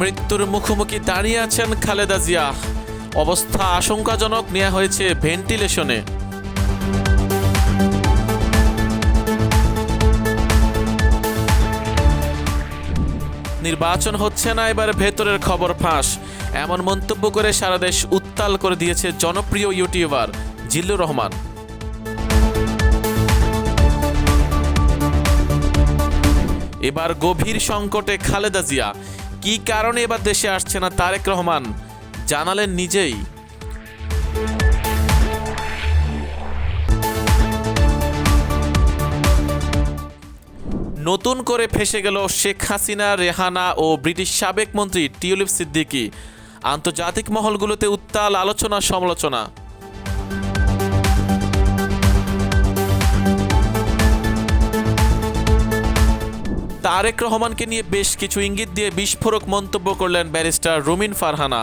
মৃত্যুর মুখোমুখি দাঁড়িয়ে আছেন খালেদা জিয়া। অবস্থা আশঙ্কাজনক নেওয়া হয়েছে ভেন্টিলেশনে। নির্বাচন হচ্ছে না, এবার ভেতরের খবর ফাঁস। এমন মন্তব্য করে সারা দেশ উত্তাল করে দিয়েছে জনপ্রিয় ইউটিউবার জিল্লুর রহমান। এবার গভীর সংকটে খালেদা জিয়া। কি কারণে এবার দেশে আসছে না তারেক রহমান? জানালেন নিজেই। নতুন করে ফেসে গেল শেখ হাসিনা, রেহানা ও ব্রিটিশ সাবেক মন্ত্রী টিউলিপ সিদ্দিকি। আন্তর্জাতিক মহলগুলোতে উত্তাল আলোচনা সমালোচনা তারেক রহমানকে নিয়ে বেশ কিছু ইঙ্গিত দিয়ে বিস্ফোরক মন্তব্য করলেন ব্যারিস্টার রুমিন ফারহানা।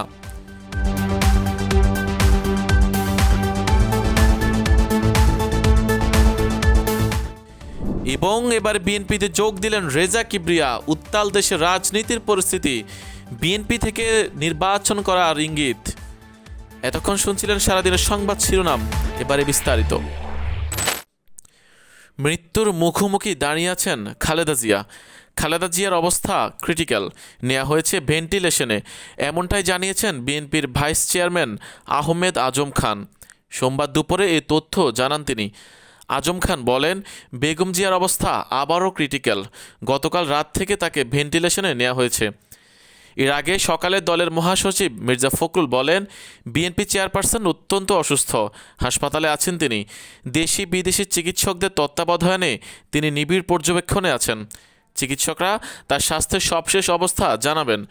এবং এবার বিএনপিতে যোগ দিলেন রেজা কিবরিয়া, উত্তাল দেশের রাজনীতির পরিস্থিতি। বিএনপি থেকে নির্বাচন করার ইঙ্গিত। এতক্ষণ শুনছিলেন সারাদিনের সংবাদ শিরোনাম, এবারে বিস্তারিত। মৃত্যুর মুখোমুখি দাঁড়িয়ে আছেন খালেদা জিয়া। খালেদা জিয়ার অবস্থা ক্রিটিক্যাল নেওয়া হয়েছে ভেন্টিলেশনে এমনটাই জানিয়েছেন বিএনপির ভাইস চেয়ারম্যান আহমেদ আজম খান। সোমবার দুপুরে এই তথ্য জানান তিনি। আজম খান বলেন, বেগম জিয়ার অবস্থা আবারও ক্রিটিক্যাল গতকাল রাত থেকে তাকে ভেন্টিলেশনে নেওয়া হয়েছে। এর আগে সকালে দলের মহাসচিব মির্জা ফখরুল বলেন, বিএনপি চেয়ারপারসন অত্যন্ত অসুস্থ। হাসপাতালে আছেন তিনি। দেশি বিদেশি চিকিৎসকদের তত্ত্বাবধানে তিনি নিবিড় পর্যবেক্ষণে আছেন। চিকিৎসকরা তার স্বাস্থ্যের সবশেষ অবস্থা জানাবেন।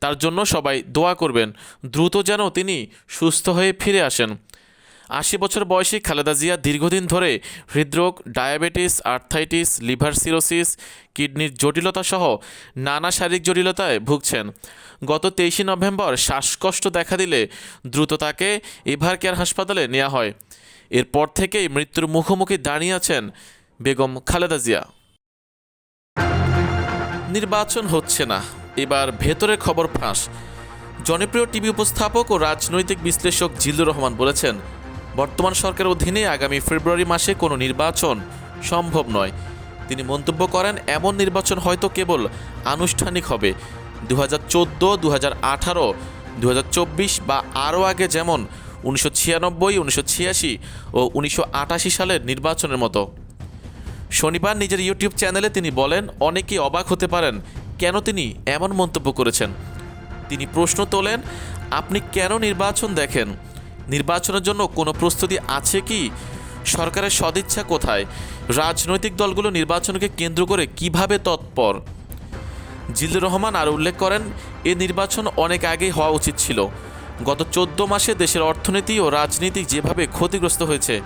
তার জন্য সবাই দোয়া করবেন, দ্রুত যেন তিনি সুস্থ হয়ে ফিরে আসেন। আশি বছর বয়সী খালেদা জিয়া দীর্ঘদিন ধরে হৃদরোগ, ডায়াবেটিস, আর্থাইটিস, লিভার সিরোসিস, কিডনির জটিলতা সহ নানা শারীরিক জটিলতায় ভুগছেন। গত তেইশে নভেম্বর শ্বাসকষ্ট দেখা দিলে দ্রুত তাকে এভার কেয়ার হাসপাতালে নেওয়া হয়। এরপর থেকেই মৃত্যুর মুখোমুখি দাঁড়িয়ে আছেন বেগম খালেদা জিয়া। নির্বাচন হচ্ছে না। এবার ভেতরের খবর ফাঁস। জনপ্রিয় টিভি উপস্থাপক ও রাজনৈতিক বিশ্লেষক জিল্লুর রহমান বলেছেন, বর্তমান সরকারের অধীনে আগামী ফেব্রুয়ারি মাসে কোনো নির্বাচন সম্ভব নয়। তিনি মন্তব্য করেন, এমন নির্বাচন হয়তো কেবল আনুষ্ঠানিক হবে। দু হাজার চোদ্দ দু হাজার আঠারো দু হাজার চব্বিশ বা আরও আগে যেমন উনিশশো ছিয়ানব্বই, উনিশশো ছিয়াশি ও উনিশশো আটাশি সালের নির্বাচনের মতো। শনিবার নিজের ইউটিউব চ্যানেলে তিনি বলেন, অনেকেই অবাক হতে পারেন কেন তিনি এমন মন্তব্য করেছেন। তিনি প্রশ্ন তোলেন, আপনি কেন নির্বাচন দেখেন? নির্বাচনের জন্য কোনো প্রস্তুতি আছে কি? সরকারের সদিচ্ছা কোথায়? রাজনৈতিক দলগুলো নির্বাচনকে কেন্দ্র করে কীভাবে তৎপর? জিল্লুর রহমান আর উল্লেখ করেন, এ নির্বাচন অনেক আগেই হওয়া উচিত ছিল। গত চোদ্দ মাসে দেশের অর্থনীতি ও রাজনীতি যেভাবে ক্ষতিগ্রস্ত হয়েছে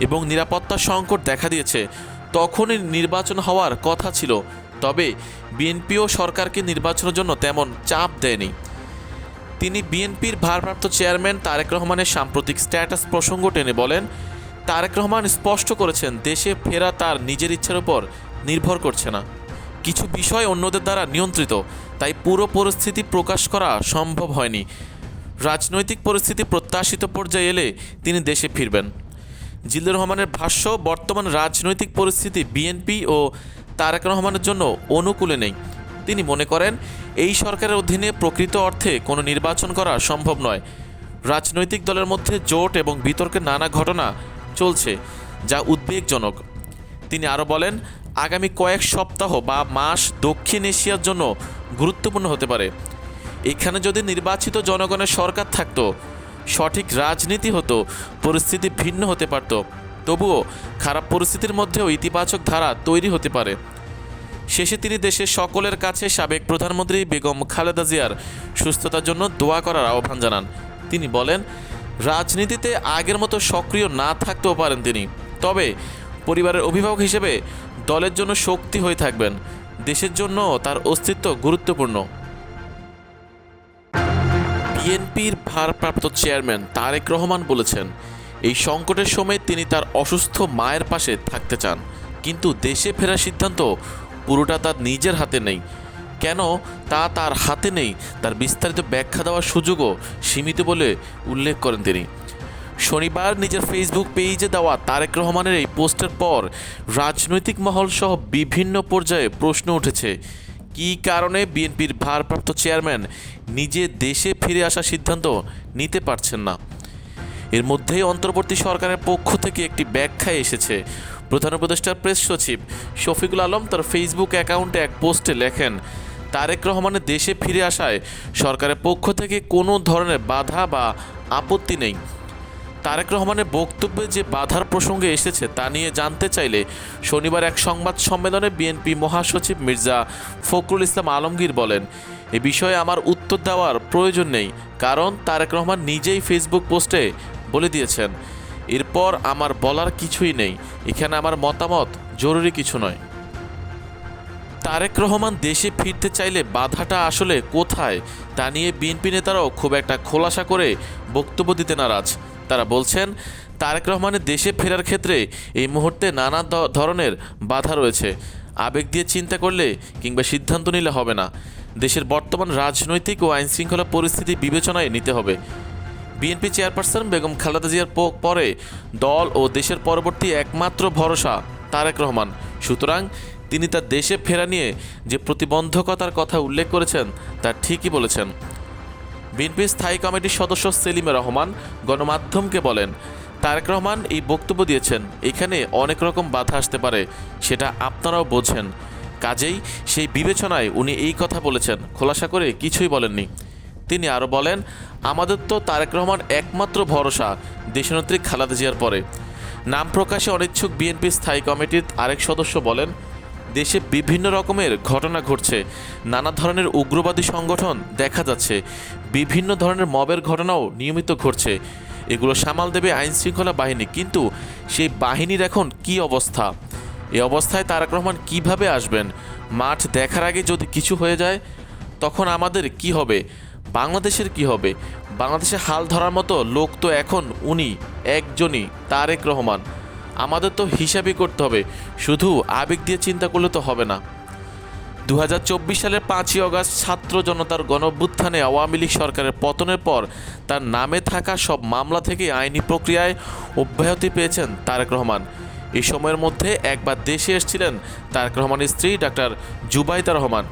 এবং নিরাপত্তা সংকট দেখা দিয়েছে তখনই নির্বাচন হওয়ার কথা ছিল, তবে বিএনপিও সরকারকে নির্বাচনের জন্য তেমন চাপ দেয়নি। তিনি বিএনপির ভারপ্রাপ্ত চেয়ারম্যান তারেক রহমানের সাম্প্রতিক স্ট্যাটাস প্রসঙ্গ টেনে বলেন, তারেক রহমান স্পষ্ট করেছেন, দেশে ফেরা তার নিজের ইচ্ছার উপর নির্ভর করছে না। কিছু বিষয় অন্যদের দ্বারা নিয়ন্ত্রিত, তাই পুরো পরিস্থিতি প্রকাশ করা সম্ভব হয়নি। রাজনৈতিক পরিস্থিতি প্রত্যাশিত পর্যায়ে এলে তিনি দেশে ফিরবেন। জিল্লুর রহমানের ভাষ্য, বর্তমান রাজনৈতিক পরিস্থিতি বিএনপি ও তারেক রহমানের জন্য অনুকূলে নেই। তিনি মনে করেন, এই সরকারের অধীনে প্রকৃত অর্থে কোনো নির্বাচন করা সম্ভব নয়। রাজনৈতিক দলের মধ্যে জোট এবং বিতর্কের নানা ঘটনা চলছে, যা উদ্বেগজনক। তিনি আরও বলেন, আগামী কয়েক সপ্তাহ বা মাস দক্ষিণ এশিয়ার জন্য গুরুত্বপূর্ণ হতে পারে। এখানে যদি নির্বাচিত জনগণের সরকার থাকতো সঠিক রাজনীতি হতো, পরিস্থিতি ভিন্ন হতে পারত। তবুও খারাপ পরিস্থিতির মধ্যেও ইতিবাচক ধারা তৈরি হতে পারে। শেষে তিনি দেশের সকলের কাছে সাবেক প্রধানমন্ত্রী বেগম খালেদা জিয়ার সুস্থতার জন্য দোয়া করার আহ্বান জানান। তিনি বলেন, রাজনীতিতে আগের মতো সক্রিয় না থাকতেও পারেন তিনি। তবে পরিবারের অভিভাবক হিসেবে দলের জন্য শক্তি হয়ে থাকবেন। দেশের জন্য তার অস্তিত্ব গুরুত্বপূর্ণ। বিএনপির ভারপ্রাপ্ত চেয়ারম্যান তারেক রহমান বলেছেন, এই সংকটের সময় তিনি তার অসুস্থ মায়ের পাশে থাকতে চান, কিন্তু দেশে ফেরার সিদ্ধান্ত পুরোটা তার নিজের হাতে নেই। কেন তা তার হাতে নেই, তার বিস্তারিত ব্যাখ্যা দেওয়ার সুযোগও সীমিত বলে উল্লেখ করেন তিনি। শনিবার নিজের ফেসবুক পেজে দেওয়া তারেক রহমানের এই পোস্টের পর রাজনৈতিক মহল সহ বিভিন্ন পর্যায়ে প্রশ্ন উঠেছে। কী কারণে বিএনপির ভারপ্রাপ্ত চেয়ারম্যান নিজে দেশে ফিরে আসার সিদ্ধান্ত নিতে পারছেন না? এর মধ্যেই অন্তর্বর্তী সরকারের পক্ষ থেকে একটি ব্যাখ্যা এসেছে। প্রধান উপদেষ্টার প্রেস সচিব শফিকুল আলম তার ফেসবুক অ্যাকাউন্টে এক পোস্টে লেখেন, তারেক রহমানের দেশে ফিরে আসায় সরকারের পক্ষ থেকে কোনো ধরনের বাধা বা আপত্তি নেই। তারেক রহমানের বক্তব্যে যে বাধার প্রসঙ্গে এসেছে তা নিয়ে জানতে চাইলে শনিবার এক সংবাদ সম্মেলনে বিএনপি মহাসচিব মির্জা ফখরুল ইসলাম আলমগীর বলেন, এ বিষয়ে আমার উত্তর দেওয়ার প্রয়োজন নেই, কারণ তারেক রহমান নিজেই ফেসবুক পোস্টে বলে দিয়েছেন। এরপর আমার বলার কিছুই নেই। এখানে আমার মতামত জরুরি কিছু নয়। তারেক রহমান দেশে ফিরতে চাইলে বাধাটা আসলে কোথায়, তা নিয়ে বিএনপি নেতারাও খুব একটা খোলাসা করে বক্তব্য দিতে নারাজ। তারা বলছেন, তারেক রহমানের দেশে ফেরার ক্ষেত্রে এই মুহূর্তে নানা ধরনের বাধা রয়েছে। আবেগ দিয়ে চিন্তা করলে কিংবা সিদ্ধান্ত নিলে হবে না। দেশের বর্তমান রাজনৈতিক ও আইনশৃঙ্খলা পরিস্থিতি বিবেচনায় নিতে হবে। বিএনপি চেয়ারপারসন বেগম খালেদা জিয়ার পরে দল ও দেশের পরবর্তী একমাত্র ভরসা তারেক রহমান। সুতরাং তিনি তার দেশে ফেরা নিয়ে যে প্রতিবন্ধকতার কথা উল্লেখ করেছেন, তা ঠিকই বলেছেন। বিএনপির স্থায়ী কমিটির সদস্য সেলিমা রহমান গণমাধ্যমকে বলেন, তারেক রহমান এই বক্তব্য দিয়েছেন, এখানে অনেক রকম বাধা আসতে পারে, সেটা আপনারাও বোঝেন। কাজেই সেই বিবেচনায় উনি এই কথা বলেছেন, খোলাসা করে কিছুই বলেননি। তিনি আরও বলেন, আমাদের তো তারেক রহমান একমাত্র ভরসা, দেশনেত্রী খালেদা জিয়ার পরে। নাম প্রকাশে অনিচ্ছুক বিএনপি স্থায়ী কমিটির আরেক সদস্য বলেন দেশে বিভিন্ন রকমের ঘটনা ঘটছে। নানা ধরনের উগ্রবাদী সংগঠন দেখা যাচ্ছে। বিভিন্ন ধরনের মবের ঘটনাও নিয়মিত ঘটছে। এগুলো সামাল দেবে আইন শৃঙ্খলা বাহিনী। কিন্তু সেই বাহিনীর এখন কি অবস্থা? এই অবস্থায় তারাক রহমান কীভাবে আসবেন? মাঠ দেখার আগে যদি কিছু হয়ে যায়, তখন আমাদের কি হবে? বাংলাদেশের কি হবে? বাংলাদেশে হাল ধরার মতো লোক তো এখন উনি, একজনই, তারেক রহমান। আমাদের তো হিসাবই করতে হবে। শুধু আবেগ দিয়ে চিন্তা করলে তো হবে না। দু হাজার চব্বিশ সালের পাঁচই অগস্ট ছাত্র জনতার গণভ্যুত্থানে আওয়ামী লীগ সরকারের পতনের পর তার নামে থাকা সব মামলা থেকে আইনি প্রক্রিয়ায় অব্যাহতি পেয়েছেন তারেক রহমান। এই সময়ের মধ্যে একবার দেশে এসেছিলেন তারেক রহমানের স্ত্রী ডাক্তার জুবাইতা রহমান।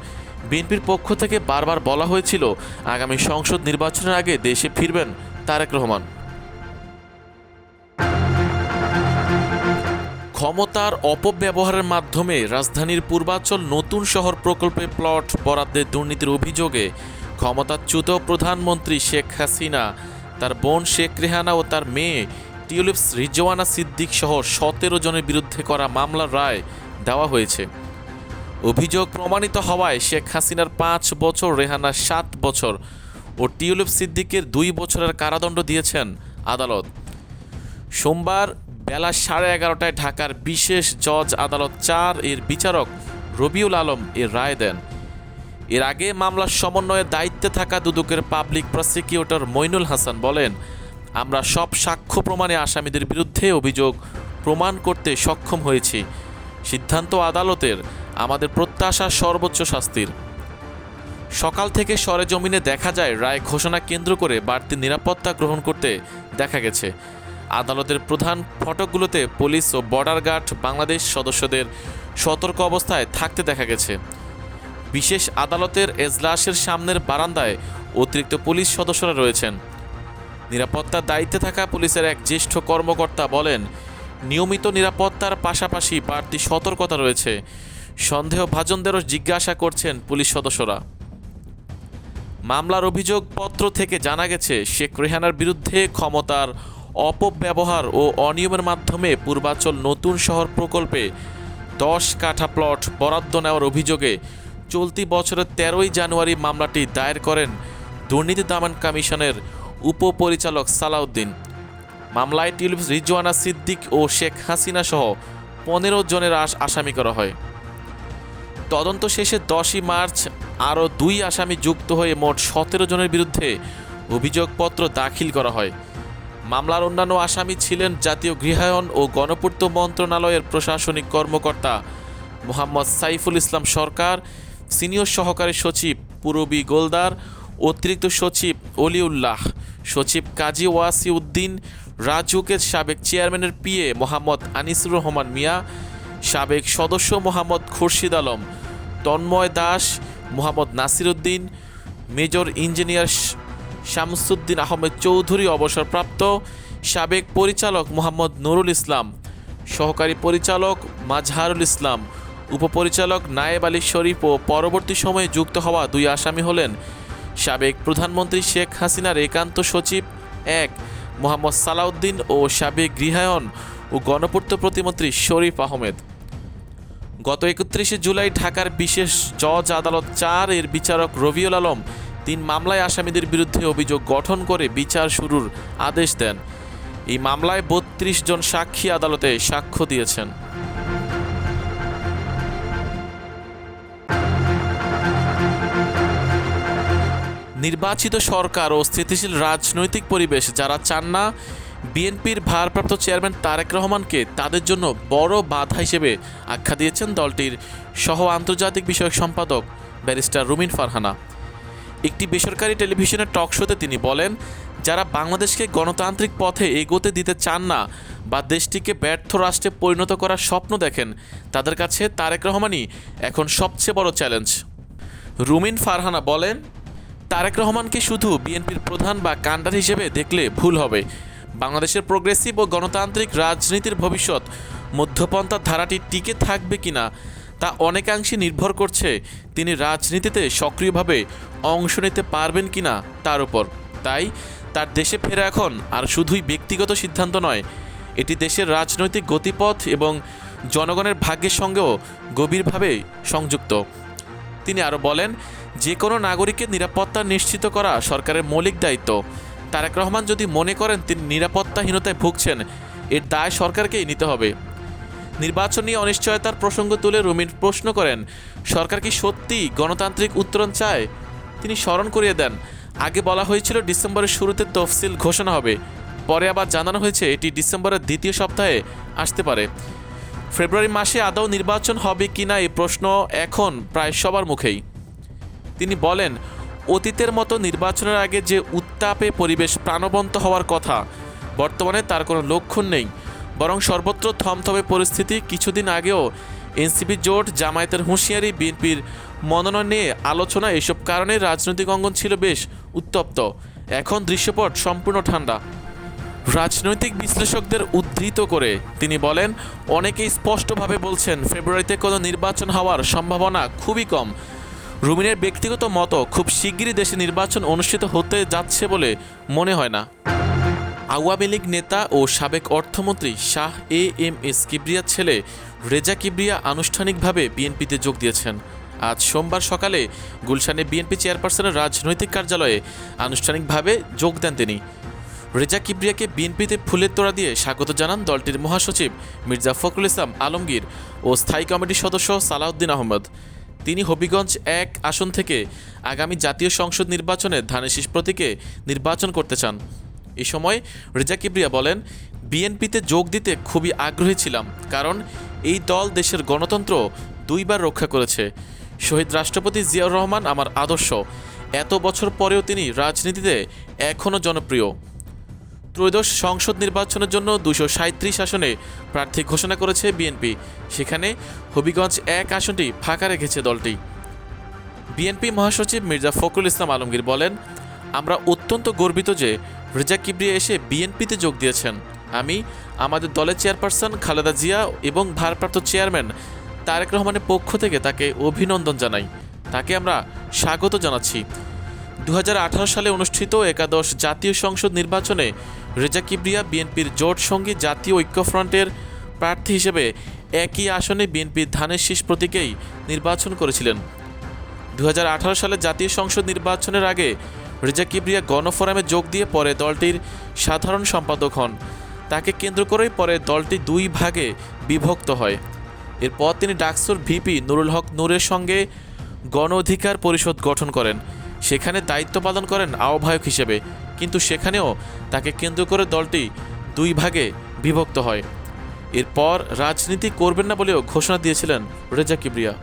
বিএনপির পক্ষ থেকে বারবার বলা হয়েছিল, আগামী সংসদ নির্বাচনের আগে দেশে ফিরবেন তারেক রহমান। ক্ষমতার অপব্যবহারের মাধ্যমে রাজধানীর পূর্বাঞ্চল নতুন শহর প্রকল্পে প্লট বরাদ্দের দুর্নীতির অভিযোগে ক্ষমতাচ্যুত প্রধানমন্ত্রী শেখ হাসিনা, তার বোন শেখ রেহানা ও তার মেয়ে টিউলিপস রিজওয়ানা সিদ্দিক সহ সতেরো জনের বিরুদ্ধে করা মামলার রায় দেওয়া হয়েছে। অভিযোগ প্রমাণিত হওয়ায় শেখ হাসিনার পাঁচ বছর, রেহানা সাত বছর ও টিউলিপ সিদ্দিকের দুই বছরের কারাদণ্ড দিয়েছেন আদালত। সোমবার বেলা সাড়ে এগারোটায় ঢাকার বিশেষ জজ আদালত চার এর বিচারক রবিউল আলম এর রায় দেন। এর আগে মামলার সমন্বয়ের দায়িত্বে থাকা দুদকের পাবলিক প্রসিকিউটর মইনুল হাসান বলেন, আমরা সব সাক্ষ্য প্রমাণে আসামিদের বিরুদ্ধে অভিযোগ প্রমাণ করতে সক্ষম হয়েছি। সিদ্ধান্ত আদালতের, আমাদের প্রত্যাশা সর্বোচ্চ শাস্তির। সকাল থেকে সরেজমিনে দেখা যায়, রায় ঘোষণা কেন্দ্র করে বাড়তি নিরাপত্তা গ্রহণ করতে দেখা গেছে। আদালতের প্রধান ফটকগুলোতে পুলিশ ও বর্ডার গার্ড বাংলাদেশ সদস্যদের সতর্ক অবস্থায় থাকতে দেখা গেছে। বিশেষ আদালতের এজলাসের সামনের বারান্দায় অতিরিক্ত পুলিশ সদস্যরা রয়েছেন। নিরাপত্তার দায়িত্বে থাকা পুলিশের এক জ্যেষ্ঠ কর্মকর্তা বলেন, নিয়মিত নিরাপত্তার পাশাপাশি বাড়তি সতর্কতা রয়েছে। সন্দেহভাজনদেরও জিজ্ঞাসা করছেন পুলিশ সদস্যরা। মামলার অভিযোগপত্র থেকে জানা গেছে, শেখ রেহানার বিরুদ্ধে ক্ষমতার অপব্যবহার ও অনিয়মের মাধ্যমে পূর্বাঞ্চল নতুন শহর প্রকল্পে দশ কাঠা প্লট বরাদ্দ নেওয়ার অভিযোগে চলতি বছরের তেরোই জানুয়ারি মামলাটি দায়ের করেন দুর্নীতি দমন কমিশনের উপপরিচালক সালাউদ্দিন। মামলায় টিউলিপ রিজওয়ানা সিদ্দিক ও শেখ হাসিনা সহ পনেরো জনের আস- আসামি করা হয়। তদন্ত শেষে দশই মার্চ আরও দুই আসামি যুক্ত হয়ে মোট সতেরো জনের বিরুদ্ধে অভিযোগপত্র দাখিল করা হয়। মামলার অন্যান্য আসামি ছিলেন জাতীয় গৃহায়ন ও গণপূর্ত মন্ত্রণালয়ের প্রশাসনিক কর্মকর্তা মোহাম্মদ সাইফুল ইসলাম সরকার, সিনিয়র সহকারী সচিব পুরবী গোলদার, অতিরিক্ত সচিব অলিউল্লাহ, সচিব কাজী ওয়াসি উদ্দিন রাজুকের সাবেক চেয়ারম্যানের পিএ মোহাম্মদ আনিসুর রহমান মিয়া, সাবেক সদস্য মোহাম্মদ খুরশিদ আলম, তন্ময় দাস মোহাম্মদ নাসির উদ্দিন মেজর ইঞ্জিনিয়ার শামসুদ্দিন আহমেদ চৌধুরী অবসরপ্রাপ্ত সাবেক পরিচালক মোহাম্মদ নুরুল ইসলাম, সহকারী পরিচালক মাজহারুল ইসলাম, উপপরিচালক নায়েব আলী শরীফ ও পরবর্তী সময়ে যুক্ত হওয়া দুই আসামি হলেন সাবেক প্রধানমন্ত্রী শেখ হাসিনার একান্ত সচিব এক মোহাম্মদ সালাউদ্দিন ও সাবেক গৃহায়ন ও গণপূর্ত প্রতিমন্ত্রী শরীফ আহমেদ। গত একত্রিশে জুলাই ঢাকার বিশেষ জজ আদালত চার এর বিচারক রবিউল আলম তিন মামলায় আসামিদের বিরুদ্ধে অভিযোগ গঠন করে বিচার শুরুর আদেশ দেন। এই মামলায় বত্রিশ জন সাক্ষী আদালতে সাক্ষ্য দিয়েছেন। নির্বাচিত সরকার ও স্থিতিশীল রাজনৈতিক পরিবেশ যারা চান না, বিএনপির ভারপ্রাপ্ত চেয়ারম্যান তারেক রহমানকে তাদের জন্য বড় বাধা হিসেবে আখ্যা দিয়েছেন দলটির সহ আন্তর্জাতিক বিষয়ক সম্পাদক ব্যারিস্টার রুমিন ফারহানা। একটি বেসরকারি টেলিভিশনের টক শোতে তিনি বলেন, যারা বাংলাদেশকে গণতান্ত্রিক পথে এগোতে দিতে চান না বা দেশটিকে ব্যর্থ রাষ্ট্রে পরিণত করার স্বপ্ন দেখেন, তাদের কাছে তারেক রহমানই এখন সবচেয়ে বড় চ্যালেঞ্জ। রুমিন ফারহানা বলেন, তারেক রহমানকে শুধু বিএনপির প্রধান বা কান্ডার হিসেবে দেখলে ভুল হবে। বাংলাদেশের প্রোগ্রেসিভ ও গণতান্ত্রিক রাজনীতির ভবিষ্যৎ মধ্যপন্থা ধারাটি টিকে থাকবে কিনা তা অনেকাংশে নির্ভর করছে তিনি রাজনীতিতে সক্রিয়ভাবে অংশ নিতে পারবেন কিনা তার উপর। তাই তার দেশে ফেরা এখন আর শুধুই ব্যক্তিগত সিদ্ধান্ত নয়, এটি দেশের রাজনৈতিক গতিপথ এবং জনগণের ভাগ্যের সঙ্গেও গভীরভাবে সংযুক্ত। তিনি আরও বলেন যে কোনো নাগরিকের নিরাপত্তা নিশ্চিত করা সরকারের মৌলিক দায়িত্ব। তারেক রহমান যদি মনে করেন তিনি নিরাপত্তাহীনতায় ভুগছেন, এর দায় সরকারকেই নিতে হবে। নির্বাচন নিয়ে অনিশ্চয়তার প্রসঙ্গ তুলে রুমিন প্রশ্ন করেন, সরকার কি সত্যি গণতান্ত্রিক উত্তরণ চায়? তিনি স্মরণ করিয়ে দেন, আগে বলা হয়েছিল ডিসেম্বরের শুরুতে তফসিল ঘোষণা হবে, পরে আবার জানানো হয়েছে এটি ডিসেম্বরের দ্বিতীয় সপ্তাহে আসতে পারে। ফেব্রুয়ারি মাসে আদৌ নির্বাচন হবে কিনা এই প্রশ্ন এখন প্রায় সবার মুখেই। তিনি বলেন, অতীতের মতো নির্বাচনের আগে যে উত্তাপে পরিবেশ প্রাণবন্ত হওয়ার কথা, বর্তমানে তার কোনো লক্ষণ নেই। বরং সর্বত্র থমথমে পরিস্থিতি কিছুদিন আগেও এনসিপি জোট জামায়াতের হুঁশিয়ারি বিএনপির মনোনয়ন নিয়ে আলোচনা এসব কারণে রাজনৈতিক অঙ্গন ছিল বেশ উত্তপ্ত। এখন দৃশ্যপট সম্পূর্ণ ঠান্ডা। রাজনৈতিক বিশ্লেষকদের উদ্ধৃত করে তিনি বলেন, অনেকেই স্পষ্টভাবে বলছেন, ফেব্রুয়ারিতে কোনো নির্বাচন হওয়ার সম্ভাবনা খুবই কম। রুমিনের ব্যক্তিগত মতো খুব শিগগিরই দেশে নির্বাচন অনুষ্ঠিত হতে যাচ্ছে বলে মনে হয় না। আওয়ামী লীগ নেতা ও সাবেক অর্থমন্ত্রী শাহ এ এম এস কিবরিয়ার ছেলে রেজা কিবরিয়া আনুষ্ঠানিকভাবে বিএনপিতে যোগ দিয়েছেন। আজ সোমবার সকালে গুলশানে বিএনপি চেয়ারপারসনের রাজনৈতিক কার্যালয়ে আনুষ্ঠানিকভাবে যোগ দেন তিনি। রেজা কিবরিয়াকে বিএনপিতে ফুলের তোড়া দিয়ে স্বাগত জানান দলটির মহাসচিব মির্জা ফখরুল ইসলাম আলমগীর ও স্থায়ী কমিটির সদস্য সালাউদ্দিন আহমদ। তিনি হবিগঞ্জ এক আসন থেকে আগামী জাতীয় সংসদ নির্বাচনে ধানের শীষ প্রতীকে নির্বাচন করতে চান। এ সময় রেজা কিবরিয়া বলেন, বিএনপিতে যোগ দিতে খুবই আগ্রহী ছিলাম, কারণ এই দল দেশের গণতন্ত্র দুইবার রক্ষা করেছে। শহীদ রাষ্ট্রপতি জিয়াউর রহমান আমার আদর্শ। এত বছর পরেও তিনি রাজনীতিতে এখনও জনপ্রিয়। ত্রয়োদশ সংসদ নির্বাচনের জন্য দুশো সাঁত্রিশ আসনে প্রার্থী ঘোষণা করেছে বিএনপি। সেখানে হবিগঞ্জ এক আসনটি ফাঁকা রেখেছে দলটি। বিএনপি মহাসচিব মির্জা ফখরুল ইসলাম আলমগীর বলেন, আমরা অত্যন্ত গর্বিত যে রেজা কিবরিয়া এসে বিএনপিতে যোগ দিয়েছেন। আমি, আমাদের দলের চেয়ারপারসন খালেদা জিয়া এবং ভারপ্রাপ্ত চেয়ারম্যান তারেক রহমানের পক্ষ থেকে তাকে অভিনন্দন জানাই। তাকে আমরা স্বাগত জানাচ্ছি। দু হাজার আঠারো সালে অনুষ্ঠিত একাদশ জাতীয় সংসদ নির্বাচনে রেজা কিবরিয়া বিএনপির জোট সঙ্গী জাতীয় ঐক্যফ্রন্টের প্রার্থী হিসেবে একই আসনে বিএনপির ধানের শীষ প্রতীকেই নির্বাচন করেছিলেন। দু হাজার আঠারো সালে জাতীয় সংসদ নির্বাচনের আগে রেজা কিবরিয়া গণফোরামে যোগ দিয়ে পরে দলটির সাধারণ সম্পাদক হন। তাকে কেন্দ্র করেই পরে দলটি দুই ভাগে বিভক্ত হয়। এরপর তিনি ডাকসুর ভিপি নুরুল হক নূরের সঙ্গে গণ অধিকার পরিষদ গঠন করেন। সেখানে দায়িত্ব পালন করেন আহ্বায়ক হিসেবে। কিন্তু সেখানেও তাকে কেন্দ্র করে দলটি দুই ভাগে বিভক্ত হয়। এরপর রাজনীতি করবেন না বলেও ঘোষণা দিয়েছিলেন রেজা কিবরিয়া।